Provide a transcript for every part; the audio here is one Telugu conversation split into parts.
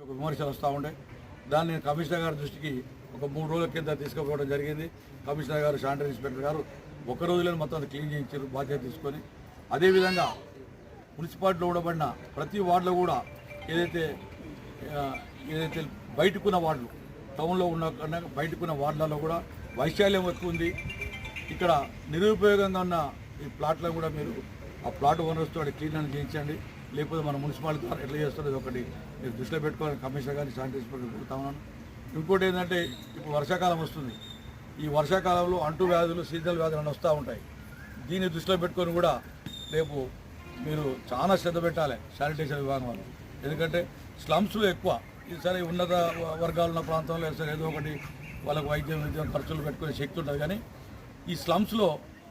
ఒక విమర్శలు వస్తూ ఉంటాయి దాన్ని నేను కమిషనర్ గారి దృష్టికి ఒక మూడు రోజుల కింద తీసుకుపోవడం జరిగింది. కమిషనర్ గారు శానిటరీ ఇన్స్పెక్టర్ గారు ఒక రోజులో మొత్తం క్లీన్ చేయించారు బాధ్యత తీసుకొని. అదేవిధంగా మున్సిపాలిటీలో ఉండబడిన ప్రతి వార్డులో కూడా ఏదైతే ఏదైతే బయటకున్న వార్డులు టౌన్లో ఉన్న కన్నా బయటకున్న వార్డులలో కూడా వైశాల్యం ఎక్కువ ఉంది. ఇక్కడ నిరుపయోగంగా ఉన్న ఈ ప్లాట్లో కూడా మీరు ఆ ప్లాట్ ఓనర్స్తో క్లీన్ అని చేయించండి. లేకపోతే మన మున్సిపాలిటీ ద్వారా ఎట్లా చేస్తారో ఇది ఒకటి మీరు దృష్టిలో పెట్టుకోవాలి. కమిషనర్ గారిని శానిటైజ్ ఇన్స్పెక్టర్ కొడుతా ఉన్నాను. ఇంకోటి ఏంటంటే ఇప్పుడు వర్షాకాలం వస్తుంది. ఈ వర్షాకాలంలో అంటు వ్యాధులు సీజనల్ వ్యాధులు అని వస్తూ ఉంటాయి. దీన్ని దృష్టిలో పెట్టుకొని కూడా రేపు మీరు చాలా శ్రద్ధ పెట్టాలి శానిటేషన్ విభాగం వాళ్ళు. ఎందుకంటే స్లమ్స్లో ఎక్కువ. ఇది సరే ఉన్నత వర్గాలు ఉన్న ప్రాంతంలో సరే ఏదో ఒకటి వాళ్ళకు వైద్యం విద్యం ఖర్చులు పెట్టుకునే శక్తి ఉంటుంది కానీ ఈ స్లమ్స్లో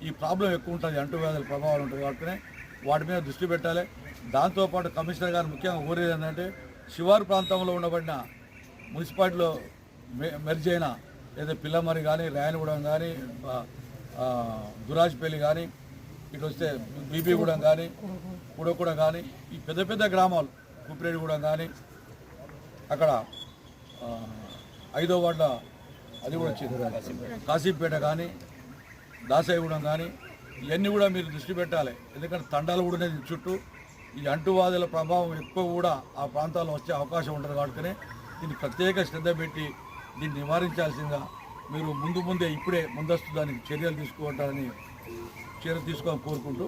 ఈ ప్రాబ్లం ఎక్కువ ఉంటుంది. అంటువ్యాధుల ప్రభావాలు ఉంటుంది కాబట్టి వాటి మీద దృష్టి పెట్టాలి. దాంతోపాటు కమిషనర్ గారు ముఖ్యంగా కోరేది ఏంటంటే శివారు ప్రాంతంలో ఉండబడిన మున్సిపాలిటీలో మె- మెర్జ్ అయిన ఏదో పిల్లమరి కానీ రాయనగూడెం కానీ దురాజ్పల్లి కానీ ఇటు వస్తే బీబీగూడెం కానీ కూడగూడెం కానీ ఈ పెద్ద పెద్ద గ్రామాలు కుప్పిరెడ్డిగూడెం కానీ అక్కడ ఐదో వార్డుల అది కూడా వచ్చింది. కాశీపేట కానీ దాసాయిగూడెం కానీ ఇవన్నీ కూడా మీరు దృష్టి పెట్టాలి. ఎందుకంటే తండాలు కూడా ఉన్నాయి చుట్టూ. ఈ అంటువాదుల ప్రభావం ఎక్కువ కూడా ఆ ప్రాంతాల్లో వచ్చే అవకాశం ఉంటుంది కాబట్టి దీన్ని ప్రత్యేక శ్రద్ధ పెట్టి దీన్ని నివారించాల్సిందిగా మీరు ముందు ముందే ఇప్పుడే ముందస్తు దానికి చర్యలు తీసుకుంటారని చర్య తీసుకోవాలని కోరుకుంటూ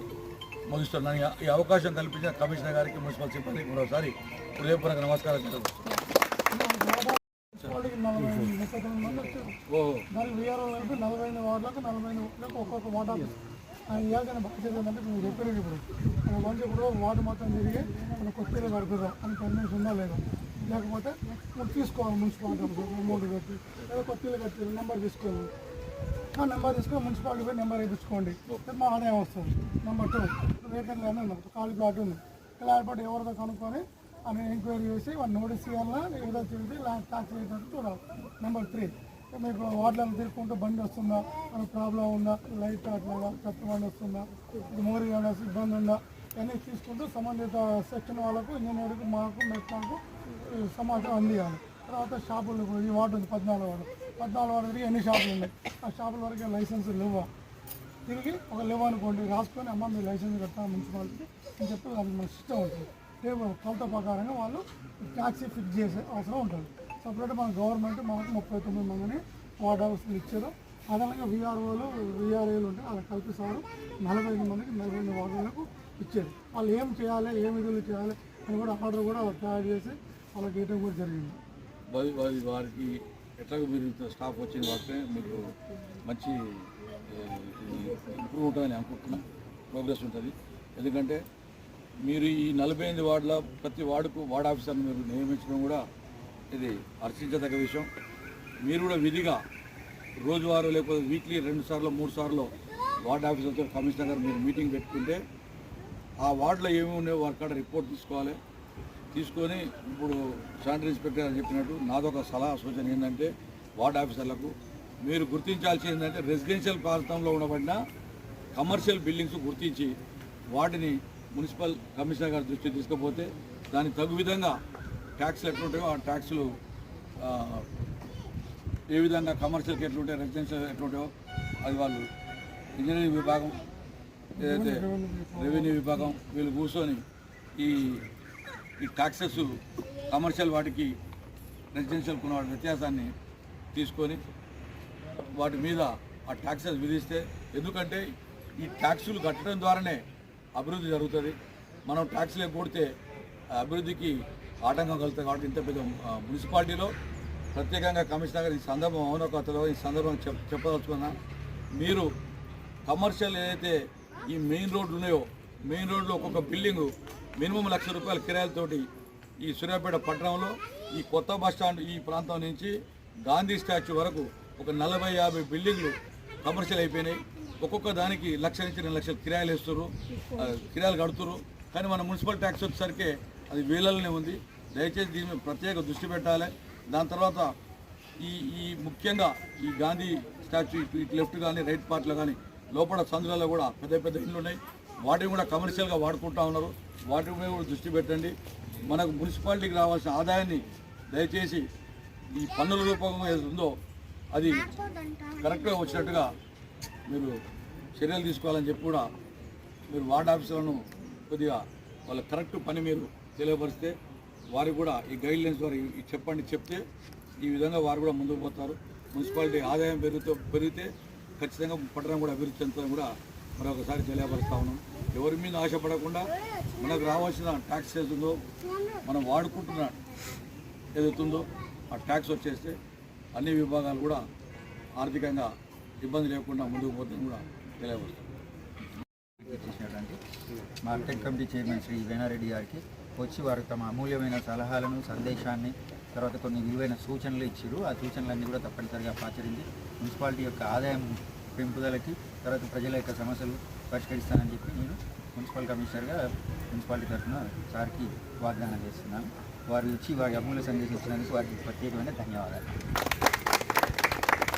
ముగిస్తున్నాను ఈ- ఈ అవకాశం కల్పించిన కమిషనర్ గారికి మున్సిపల్ సిబ్బందికి మరోసారి హృదయపూర్వక నమస్కారం వీఆర్ఓ వైపు నలభై వార్డులకు నలభై వార్డులకు ఒక్కొక్క వార్డు ఆఫీస్. ఆయన ఇవ్వాల్సిన బాధ్యత ఏంటంటే మీరు చెప్పారు ఇప్పుడు. మంచి కూడా వార్డు మొత్తం తిరిగి మన కొత్తగా కడుతుందా అని పర్మిషన్ ఉందా లేదా? లేకపోతే మనం తీసుకోవాలి మున్సిపాలిటీ అమౌంట్ కట్టి లేదా కొత్తగా కట్టి నెంబర్ తీసుకోవాలి. ఆ నెంబర్ తీసుకొని మున్సిపాలిటీ పోయి నెంబర్ వేయించుకోండి. మా ఆదాయం వస్తుంది. నెంబర్ టూ వేకెంట్ కానీ ఉంది. ఖాళీ ప్లాట్ ఉంది. ఖాళీ ప్లాట్ ఎవరిదో కనుక్కొని అని ఎంక్వైరీ చేసి వాళ్ళు నోటీస్ ఇవ్వాలా ఏదో చేసి ట్యాక్స్ వేసినట్టు చూడాలి. నెంబర్ త్రీ మీకు వార్డులను తిరుగుకుంటూ బండి వస్తుందా? ప్రాబ్లం ఉందా? లైట్ అట్లా చెత్త బండి వస్తుందా? మోరీ ఏమైనా ఇబ్బంది ఉందా? ఇవన్నీ తీసుకుంటూ సంబంధిత సెక్షన్ వాళ్ళకు ఇంజనీర్కు మాకు మెట్లకు సమాచారం అందియాలి. తర్వాత షాపులు ఈ వార్డు ఉంది పద్నాలుగు వార్డు. పద్నాలుగు వార్డు తిరిగి ఎన్ని షాపులు ఉన్నాయి? ఆ షాపుల వరకు లైసెన్స్ లేవా? తిరిగి ఒక లేవు అనుకోండి రాసుకొని అమ్మ మీ లైసెన్స్ కట్టాలి మున్సిపాలిటీకి అని చెప్పి దానికి మన సిస్టమ్ ఉంటుంది. రేపు కొలత ప్రకారంగా వాళ్ళు ట్యాక్సీ ఫిక్స్ చేసే అవసరం ఉంటుంది. సపరేట్ మన గవర్నమెంట్ మనకు ముప్పై తొమ్మిది మందిని వార్డ్ హౌస్లు ఇచ్చారు. అదనంగా విఆర్ఓలు విఆర్ఏలు ఉంటే అలా కలిపి సారు నలభై ఐదు మందికి నలభై ఐదు వార్డులకు ఇచ్చారు. వాళ్ళు ఏం చేయాలి ఏం విధులు చేయాలి అని కూడా ఆర్డర్ కూడా తయారు చేసి వాళ్ళకి ఇవ్వడం కూడా జరిగింది. వారి వారికి ఎట్లా మీరు ఇంత స్టాఫ్ వచ్చిన వాటికే మీకు మంచి ఇంప్రూవ్ ఉంటుందని అనుకుంటున్నా. ప్రోగ్రెస్ ఉంటుంది. ఎందుకంటే మీరు ఈ నలభై ఎనిమిది వార్డుల ప్రతి వార్డుకు వార్డ్ ఆఫీసర్ని మీరు నియమించడం కూడా ఇది హర్షించదగ్గ విషయం. మీరు కూడా విధిగా రోజువారు లేకపోతే వీక్లీ రెండు సార్లు మూడు సార్లు వార్డ్ ఆఫీసర్తో కమిషనర్ గారు మీరు మీటింగ్ పెట్టుకుంటే ఆ వార్డులో ఏమి ఉన్నాయో వారి కాడ రిపోర్ట్ తీసుకోవాలి. తీసుకొని ఇప్పుడు శానిటరీ ఇన్స్పెక్టర్ అని చెప్పినట్టు నాదొక సలహా సూచన ఏంటంటే వార్డ్ ఆఫీసర్లకు మీరు గుర్తించాల్సి ఏంటంటే రెసిడెన్షియల్ ప్రాంతంలో ఉండబడిన కమర్షియల్ బిల్డింగ్స్ గుర్తించి వాటిని మున్సిపల్ కమిషనర్ గారి దృష్టి తీసుకపోతే దానికి తగు విధంగా ట్యాక్స్లు ఎట్లుంటాయో ఆ ట్యాక్స్లు ఏ విధంగా కమర్షియల్కి ఎట్లుంటాయో రెసిడెన్షియల్ ఎట్లుంటాయో అది వాళ్ళు ఇంజనీరింగ్ విభాగం ఏదైతే రెవెన్యూ విభాగం వీళ్ళు కూర్చొని ఈ ఈ ట్యాక్సెస్ కమర్షియల్ వాటికి రెసిడెన్షియల్ కొన్న వాటి వ్యత్యాసాన్ని తీసుకొని వాటి మీద ఆ ట్యాక్సెస్ విధిస్తే ఎందుకంటే ఈ ట్యాక్సులు కట్టడం ద్వారానే అభివృద్ధి జరుగుతుంది. మనం ట్యాక్స్లే కొడితే ఆ అభివృద్ధికి ఆటంకం కలుగుతుంది కాబట్టి ఇంత పెద్ద మున్సిపాలిటీలో ప్రత్యేకంగా కమిషనర్ గారు ఈ సందర్భం అవునో కొత్తలో ఈ సందర్భం చెప్ చెప్పదలుచుకున్నా మీరు కమర్షియల్ ఏదైతే ఈ మెయిన్ రోడ్లు ఉన్నాయో మెయిన్ రోడ్లో ఒక్కొక్క బిల్డింగు మినిమం లక్ష రూపాయల కిరాయలతోటి ఈ సూర్యాపేట పట్టణంలో ఈ కొత్త బస్ స్టాండ్ ఈ ప్రాంతం నుంచి గాంధీ స్టాచ్యూ వరకు ఒక నలభై యాభై బిల్డింగ్లు కమర్షియల్ అయిపోయినాయి. ఒక్కొక్క దానికి లక్ష నుంచి రెండు లక్షలు కిరాయలు వేస్తారు కిరాయలు కడుతురు కానీ మన మున్సిపల్ ట్యాక్స్ వచ్చేసరికి అది వేలలోనే ఉంది. దయచేసి దీని మీద ప్రత్యేక దృష్టి పెట్టాలి. దాని తర్వాత ఈ ఈ ముఖ్యంగా ఈ గాంధీ స్టాచ్యూ ఇటు లెఫ్ట్ కానీ రైట్ పార్ట్లో కానీ లోపల సందులలో కూడా పెద్ద పెద్ద ఇళ్ళు ఉన్నాయి వాటిని కూడా కమర్షియల్గా వాడుకుంటా ఉన్నారు. వాటి మీద కూడా దృష్టి పెట్టండి. మనకు మున్సిపాలిటీకి రావాల్సిన ఆదాయాన్ని దయచేసి ఈ పన్నుల రూపంగా ఉందో అది కరెక్ట్గా వచ్చినట్టుగా మీరు చర్యలు తీసుకోవాలని చెప్పి కూడా మీరు వార్డ్ ఆఫీసర్లను కొద్దిగా వాళ్ళ కరెక్ట్ పని మీరు తెలియపరిస్తే వారికి కూడా ఈ గైడ్ లైన్స్ వారు చెప్పండి చెప్తే ఈ విధంగా వారు కూడా ముందుకు పోతారు. మున్సిపాలిటీ ఆదాయం పెరుగుతూ పెరిగితే ఖచ్చితంగా పట్టణం కూడా అభివృద్ధి చెందుతుందని కూడా మరొకసారి తెలియపరుస్తా ఉన్నాం. ఎవరి మీద ఆశపడకుండా మనకు రావాల్సిన ట్యాక్స్ ఏదో మనం వాడుకుంటున్న ఏదైతుందో ఆ ట్యాక్స్ వచ్చేస్తే అన్ని విభాగాలు కూడా ఆర్థికంగా ఇబ్బంది లేకుండా ముందుకు పోతుందని కూడా తెలియపరుస్తాం market committee chairman Shri Venareddy గారికి వచ్చి వారు తమ అమూల్యమైన సలహాలను సందేశాన్ని తర్వాత కొన్ని విలువైన సూచనలు ఇచ్చారు ఆ సూచనలన్నీ కూడా తప్పనిసరిగా పాచరించి మున్సిపాలిటీ యొక్క ఆదాయం పెంపుదలకి తర్వాత ప్రజల యొక్క సమస్యలు పరిష్కరిస్తానని చెప్పి నేను మున్సిపల్ కమిషనర్గా మున్సిపాలిటీ తరఫున సార్కి వాగ్దానం చేస్తున్నాను. వారు ఇచ్చి వారి అమూల్య సందేశం ఇచ్చినందుకు వారికి ప్రత్యేకమైన ధన్యవాదాలు.